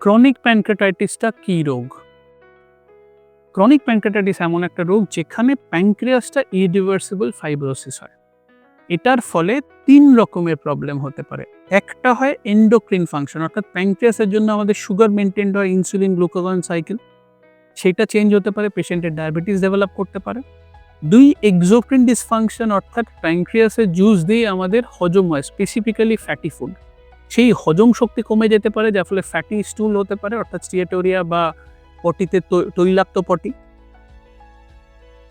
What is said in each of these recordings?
Chronic প্যানক্রেটাইটিসটা কী রোগ? Chronic pancreatitis এমন একটা রোগ যেখানে প্যানক্রিয়াসটা ইরিভার্সিবল ফাইব্রোসিস হয়। এটার ফলে তিন রকমের প্রবলেম হতে পারে। একটা হয় এন্ডোক্রিন ফাংশন, অর্থাৎ প্যানক্রিয়াসের জন্য আমাদের সুগার মেনটেন হয় ইনসুলিন গ্লুকোগন সাইকেল। সেটা চেঞ্জ হতে পারে, পেশেন্টের ডায়াবেটিস ডেভেলপ করতে পারে। দুই, এক্সোক্রিন ডিসফাংশন, অর্থাৎ প্যানক্রিয়াসের জুস দিয়ে আমাদের হজম হয় স্পেসিফিক্যালি ফ্যাটি ফুড সেই হজম শক্তি কমে যেতে পারে, যার ফলে ফ্যাটি স্টুল হতে পারে, অর্থাৎ স্টিয়েটোরিয়া বা পটিতে তৈলাক্ত পটি।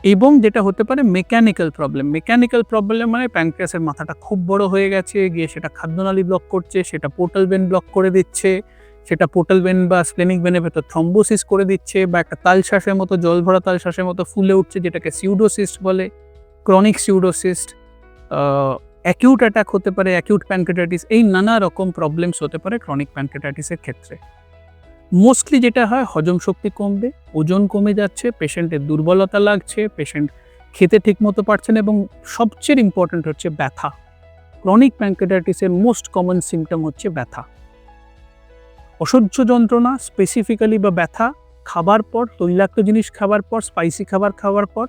এবং যেটা হতে পারে মেকানিক্যাল প্রবলেম মেকানিক্যাল প্রবলেম মানে প্যানক্রিয়াসের মাথাটা খুব বড় হয়ে গেছে, গিয়ে সেটা খাদ্যনালী ব্লক করছে, সেটা পোর্টাল বেন ব্লক করে দিচ্ছে, সেটা পোর্টাল বেন বা স্প্লেনিক বেনের ভেতর থ্রম্বোসিস করে দিচ্ছে, বা একটা তালশ্বাসের মতো জল ভরা তালশ্বাসের মতো ফুলে উঠছে, যেটাকে সিউডোসিস্ট বলে ক্রনিক সিউডোসিস্ট অ্যাকিউট অ্যাটাক হতে পারে অ্যাকিউট প্যানক্রেটাইটিস এই নানা রকম প্রবলেমস হতে পারে ক্রনিক প্যানক্রেটাইটিসের ক্ষেত্রে। মোস্টলি যেটা হয়, হজম শক্তি কমবে, ওজন কমে যাচ্ছে, পেশেন্টের দুর্বলতা লাগছে, পেশেন্ট খেতে ঠিকমতো পারছে না এবং সবচেয়ে ইম্পর্ট্যান্ট হচ্ছে ব্যথা। ক্রনিক প্যানক্রেটাইটিসের মোস্ট কমন সিমটম হচ্ছে ব্যথা। অসহ্য যন্ত্রণা স্পেসিফিক্যালি বা ব্যথা, খাবার পর, তৈলাক্ত জিনিস খাবার পর স্পাইসি খাবার খাওয়ার পর,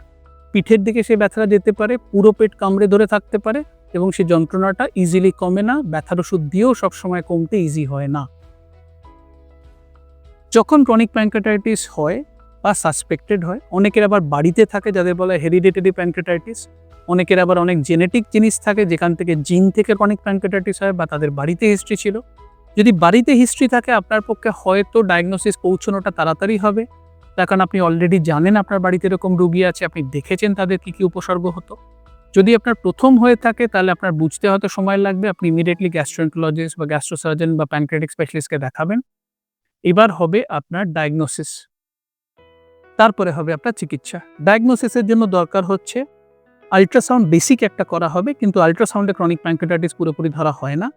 পিঠের দিকে সেই ব্যথাটা যেতে পারে, পুরো পেট কামড়ে ধরে থাকতে পারে এবং সেই যন্ত্রণাটা ইজিলি কমে না, ব্যথার ওষুধ দিয়েও সবসময় কমতে ইজি হয় না। যখন ক্রনিক প্যানক্রেটাইটিস হয় বা সাসপেক্টেড হয়, অনেকের আবার বাড়িতে থাকে যাদের বলে হেরিডেটারি প্যানক্রেটাইটিস অনেকের আবার অনেক জেনেটিক জিনিস থাকে যেখান থেকে জিন থেকে ক্রনিক প্যানক্রেটাইটিস হয় বা তাদের বাড়িতে হিস্ট্রি ছিল। যদি বাড়িতে হিস্ট্রি থাকে, আপনার পক্ষে হয়তো ডায়াগনোসিস পৌঁছানোটা তাড়াতাড়ি হবে। তার কারণ আপনি অলরেডি জানেন আপনার বাড়িতে এরকম রুগী আছে, আপনি দেখেছেন তাদের কী কী উপসর্গ হতো। যদি আপনার প্রথম হয়ে থাকে, তাহলে আপনার বুঝতে হয়তো সময় লাগবে। আপনি ইমিডিয়েটলি গ্যাস্ট্রোন্টোলজিস্ট বা গ্যাস্ট্রোসার্জন বা প্যানক্রেটিক স্পেশালিস্টকে দেখাবেন। এবার হবে আপনার ডায়াগনোসিস তারপরে হবে আপনার চিকিৎসা। ডায়াগনোসিসের জন্য দরকার হচ্ছে আল্ট্রাসাউন্ড বেসিক একটা করা হবে, কিন্তু আল্ট্রাসাউন্ডে ক্রনিক প্যানক্রেটাইটিস পুরোপুরি ধরা হয় না।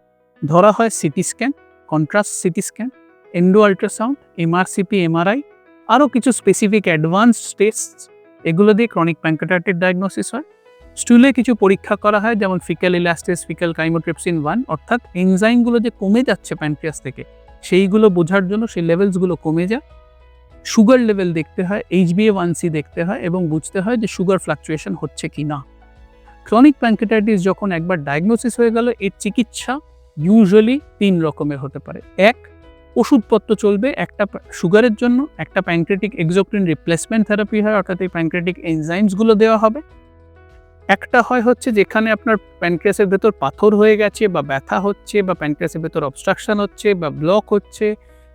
ধরা হয় CT scan contrast CT scan endo ultrasound MRCP MRI আরও কিছু স্পেসিফিক অ্যাডভান্স টেস্ট এগুলো দিয়ে ক্রনিক প্যানক্রেটাইটিস ডায়াগনোসিস হয়। স্টুলে কিছু পরীক্ষা করা হয়, যেমন faecal elastase faecal chymotrypsin one অর্থাৎ এনজাইমগুলো যে কমে যাচ্ছে প্যানক্রিয়াস থেকে, সেইগুলো বোঝার জন্য সেই লেভেলসগুলো কমে যায়। সুগার লেভেল দেখতে হয় এইচবিএ ওয়ান সি দেখতে হয় এবং বুঝতে হয় যে সুগার ফ্লাকচুয়েশন হচ্ছে কি না। ক্রনিক প্যানক্রেটাইটিস যখন একবার ডায়াগনোসিস হয়ে গেল, এর চিকিৎসা ইউজুয়ালি তিন রকমের হতে পারে। এক, ওষুধপত্র চলবে, একটা সুগারের জন্য, একটা প্যানক্রেটিক এক্সোক্রিন রিপ্লেসমেন্ট থেরাপি হয়, অর্থাৎ এই প্যানক্রেটিক এনজাইমসগুলো দেওয়া হবে। একটা হয় হচ্ছে যেখানে আপনার প্যানক্রিয়াসের ভেতর পাথর হয়ে গেছে বা ব্যথা হচ্ছে বা প্যানক্রিয়াসের ভেতর অবস্ট্রাকশন হচ্ছে বা ব্লক হচ্ছে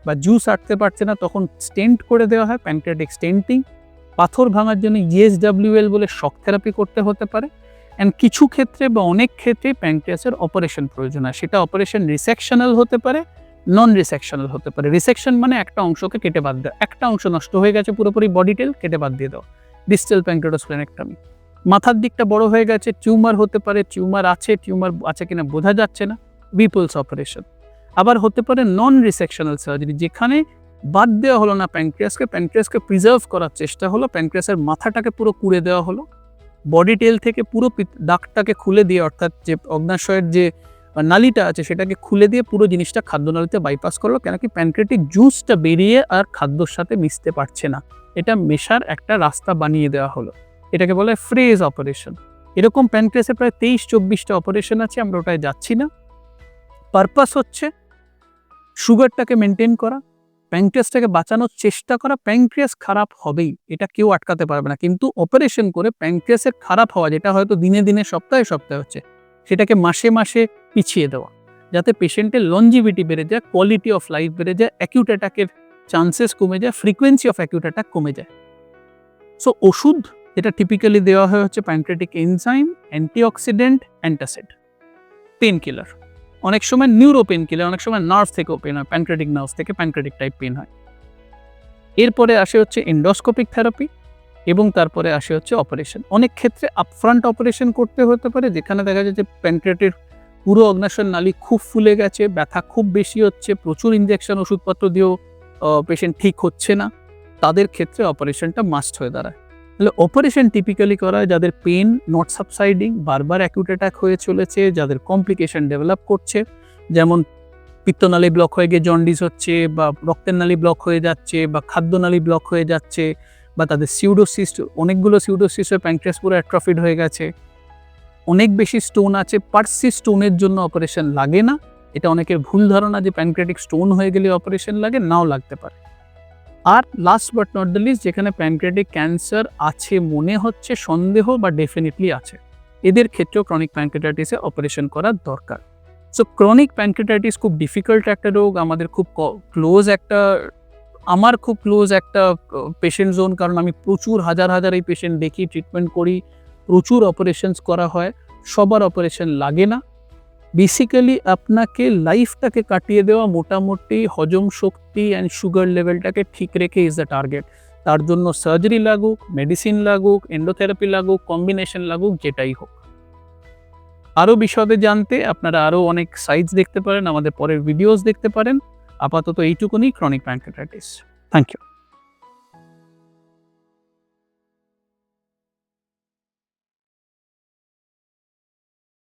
বা জুস আটতে পারছে না, তখন স্টেন্ট করে দেওয়া হয় প্যানক্রিয়াটিক স্টেন্টিং পাথর ভাঙার জন্য ইএসডাব্লিউএল বলে শক থেরাপি করতে হতে পারে। অ্যান্ড কিছু ক্ষেত্রে বা অনেক ক্ষেত্রে প্যানক্রিয়াসের অপারেশন প্রয়োজন হয়। সেটা অপারেশন রিসেকশনাল হতে পারে নন রিসেকশনাল হতে পারে। রিসেকশন মানে একটা অংশকে কেটে বাদ দেওয়া। একটা অংশ নষ্ট হয়ে গেছে, পুরোপুরি বডি টেল কেটে বাদ দিয়ে দেওয়া ডিস্টাল প্যানক্রেটোস্প্লেনেক্টমি মাথার দিকটা বড় হয়ে গেছে, টিউমার হতে পারে, টিউমার আছে টিউমার আছে কিনা বোঝা যাচ্ছে না বিপলস অপারেশন আবার হতে পারে নন রিসেকশনাল সার্জারি যেখানে বাদ দেওয়া হলো না প্যানক্রিয়াসকে প্যানক্রিয়াসকে প্রিজার্ভ করার চেষ্টা হলো প্যানক্রিয়াসের মাথাটাকে পুরো কুড়ে দেওয়া হলো বডি টেল থেকে পুরো দাগটাকে খুলে দিয়ে, অর্থাৎ যে অগ্নাশয়ের যে নালিটা আছে, সেটাকে খুলে দিয়ে পুরো জিনিসটা খাদ্যনালীতে বাইপাস করল, কেন কি প্যানক্রেটিক জুসটা বেরিয়ে আর খাদ্যর সাথে মিশতে পারছে না। এটা মেশার একটা রাস্তা বানিয়ে দেওয়া হলো। এটাকে বলে ফ্রেজ অপারেশন এরকম প্যানক্রিয়াসে প্রায় তেইশ, চব্বিশটা অপারেশন আছে, আমরা ওটায় যাচ্ছি না। পারপাস হচ্ছে সুগারটাকে মেনটেন করা প্যানক্রিয়াসটাকে বাঁচানোর চেষ্টা করা প্যানক্রিয়াস খারাপ হবেই, এটা কেউ আটকাতে পারবে না। কিন্তু অপারেশন করে প্যানক্রিয়াসের খারাপ হওয়া, যেটা হয়তো দিনে দিনে, সপ্তাহে সপ্তাহে হচ্ছে, সেটাকে মাসে মাসে পিছিয়ে দেওয়া, যাতে পেশেন্টের লঞ্জিভিটি বেড়ে যায় কোয়ালিটি অফ লাইফ বেড়ে যায় অ্যাকিউট অ্যাটাকের চান্সেস কমে যায় ফ্রিকোয়েন্সি অফ অ্যাকিউট অ্যাটাক কমে যায়। সো ওষুধ যেটা টিপিক্যালি দেওয়া হয় হচ্ছে pancreatic enzyme antioxidant antacid pain killer অনেক সময় নিউরো পেন কিলার অনেক সময় নার্ভ থেকেও পেন হয় প্যানক্রেটিক নার্ভ থেকে প্যানক্রেটিক টাইপ পেন হয়। এরপরে আসে হচ্ছে এন্ডোস্কোপিক থেরাপি এবং তারপরে আসে হচ্ছে অপারেশন অনেক ক্ষেত্রে আপফ্রন্ট অপারেশন করতে হতে পারে, যেখানে দেখা যায় যে প্যানক্রেটের পুরো অগ্নাশয় নালী খুব ফুলে গেছে, ব্যথা খুব বেশি হচ্ছে, প্রচুর ইঞ্জেকশন ওষুধপত্র দিয়েও পেশেন্ট ঠিক হচ্ছে না। তাদের ক্ষেত্রে অপারেশনটা মাস্ট হয়ে দাঁড়ায়। তাহলে অপারেশন টিপিক্যালি করা হয় যাদের পেন নট সাবসাইডিং বারবার অ্যাকিউট অ্যাটাক হয়ে চলেছে, যাদের কমপ্লিকেশন ডেভেলপ করছে, যেমন পিত্তনালী ব্লক হয়ে গিয়ে জন্ডিস হচ্ছে, বা রক্তের নালী ব্লক হয়ে যাচ্ছে, বা খাদ্যনালী ব্লক হয়ে যাচ্ছে, বা তাদের সিউডোসিস্ট অনেকগুলো সিউডোসিস্ট হয়ে প্যাঙ্ক্রিয়াস পুরো অ্যাট্রফিড হয়ে গেছে। অনেক বেশি স্টোন আছে পার্সি স্টোনের জন্য অপারেশন লাগে না। এটা অনেকের ভুল ধারণা যে প্যানক্রিয়াটিক স্টোন হয়ে গেলে অপারেশন লাগে, নাও লাগতে পারে। আর last but not the least যেখানে প্যানক্রিয়াটিক ক্যান্সার আছে মনে হচ্ছে, সন্দেহ বা ডেফিনেটলি আছে। এদের ক্ষেত্রেও ক্রনিক প্যানক্রিয়াটাইটিসে অপারেশন করার দরকার। সো ক্রনিক প্যানক্রিয়াটাইটিস খুব ডিফিকাল্ট একটা রোগ, আমাদের খুব ক্লোজ একটা, আমার খুব ক্লোজ একটা পেশেন্ট জোন কারণ আমি প্রচুর হাজার হাজার এই পেশেন্ট দেখি ট্রিটমেন্ট করি, প্রচুর অপারেশনস করা হয়, সবার অপারেশন লাগে না। বেসিক্যালি আপনাকে লাইফটাকে কাটিয়ে দেওয়া মোটামুটি হজম শক্তি অ্যান্ড সুগার লেভেলটাকে ঠিক রেখে ইজ দ্য টার্গেট তার জন্য সার্জারি লাগুক মেডিসিন লাগুক এন্ডোথেরাপি লাগুক কম্বিনেশন লাগুক, যেটাই হোক। আরও বিশদে জানতে আপনারা আরও অনেক সাইটস দেখতে পারেন, আমাদের পরের ভিডিওস দেখতে পারেন। আপাতত এইটুকুনি ক্রনিক প্যাঙ্কাটাইটিস থ্যাংক ইউ